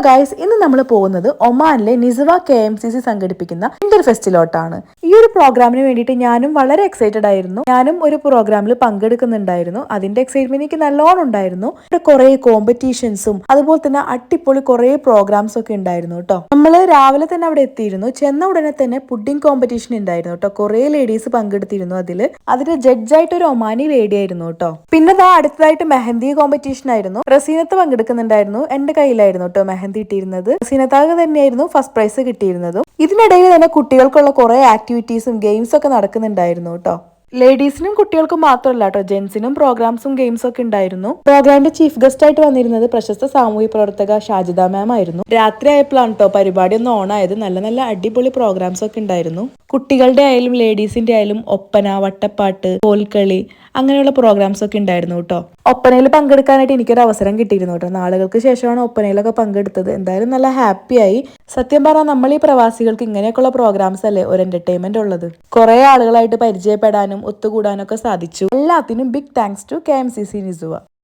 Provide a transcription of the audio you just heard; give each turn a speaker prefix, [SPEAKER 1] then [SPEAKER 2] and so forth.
[SPEAKER 1] Guys ഇന്ന് നമ്മൾ പോകുന്നത് ഒമാനിലെ Nizwa K M C C സംഘടിപ്പിക്കുന്ന ഇന്റർ ഫെസ്റ്റിലോട്ടാണ് ഈ ഒരു പ്രോഗ്രാമിന് വേണ്ടിയിട്ട് ഞാനും വളരെ എക്സൈറ്റഡ് ആയിരുന്നു. ഞാനും ഒരു പ്രോഗ്രാമിൽ പങ്കെടുക്കുന്നുണ്ടായിരുന്നു. അതിന്റെ എക്സൈറ്റ്മെന്റ് എനിക്ക് നല്ലോണം ഉണ്ടായിരുന്നു. കുറേ കോമ്പറ്റീഷൻസും അതുപോലെ തന്നെ അടിപൊളി കുറെ പ്രോഗ്രാംസ് ഒക്കെ ഉണ്ടായിരുന്നു കേട്ടോ. നമ്മൾ രാവിലെ തന്നെ അവിടെ എത്തിയിരുന്നു. ചെന്ന ഉടനെ തന്നെ പുഡിംഗ് കോമ്പറ്റീഷൻ ഉണ്ടായിരുന്നു കേട്ടോ. കുറെ ലേഡീസ് പങ്കെടുത്തിരുന്നു അതിൽ അതിന് ജഡ്ജായിട്ട് ഒരു ഒമാനി ലേഡി ആയിരുന്നു കേട്ടോ. പിന്നെ ദാ അടുത്തതായിട്ട് മെഹന്തി കോമ്പറ്റീഷൻ ആയിരുന്നു. റസീനത്ത് പങ്കെടുക്കുന്നുണ്ടായിരുന്നു. എന്റെ കയ്യിലായിരുന്നു കേട്ടോ മെഹന്തി ഇട്ടിരുന്നത്. റസീനത്താകെ തന്നെയായിരുന്നു ഫസ്റ്റ് പ്രൈസ് കിട്ടിയിരുന്നതും. ഇതിനിടയിൽ തന്നെ കുട്ടികൾക്കുള്ള കുറെ ആക്ടിവിറ്റീസും ഗെയിംസ് ഒക്കെ നടക്കുന്നുണ്ടായിരുന്നു കേട്ടോ. ലേഡീസിനും കുട്ടികൾക്കും മാത്രമല്ല കേട്ടോ ജെൻസിനും പ്രോഗ്രാംസും ഗെയിംസും ഒക്കെ ഉണ്ടായിരുന്നു. പ്രോഗ്രാമിന്റെ ചീഫ് ഗസ്റ്റ് ആയിട്ട് വന്നിരുന്നത് പ്രശസ്ത സാമൂഹ്യ പ്രവർത്തക ഷാജിദ മാം ആയിരുന്നു. രാത്രി ആയപ്പോഴാണ് കേട്ടോ പരിപാടി ഒന്ന് ആയത്. നല്ല നല്ല അടിപൊളി പ്രോഗ്രാംസ് ഒക്കെ ഉണ്ടായിരുന്നു. കുട്ടികളുടെ ആയാലും ലേഡീസിന്റെ ആയാലും ഒപ്പന വട്ടപ്പാട്ട് കോൽക്കളി അങ്ങനെയുള്ള പ്രോഗ്രാംസ് ഒക്കെ ഉണ്ടായിരുന്നു കേട്ടോ ഒപ്പനയിൽ പങ്കെടുക്കാനായിട്ട് എനിക്കൊരു അവസരം കിട്ടിയിരുന്നു കേട്ടോ നാളുകൾക്ക് ശേഷമാണ് ഒപ്പനയിലൊക്കെ പങ്കെടുത്തത്. എന്തായാലും നല്ല ഹാപ്പിയായി സത്യം പറഞ്ഞാൽ നമ്മൾ ഈ പ്രവാസികൾക്ക് ഇങ്ങനെയൊക്കെയുള്ള പ്രോഗ്രാംസ് അല്ലേ ഒരു എന്റർടൈൻമെന്റ് ഉള്ളത്. കുറെ ആളുകളായിട്ട് പരിചയപ്പെടാനും ഒത്തുകൂടാനും ഒക്കെ സാധിച്ചു. എല്ലാത്തിനും big thanks to K M C C Nizwa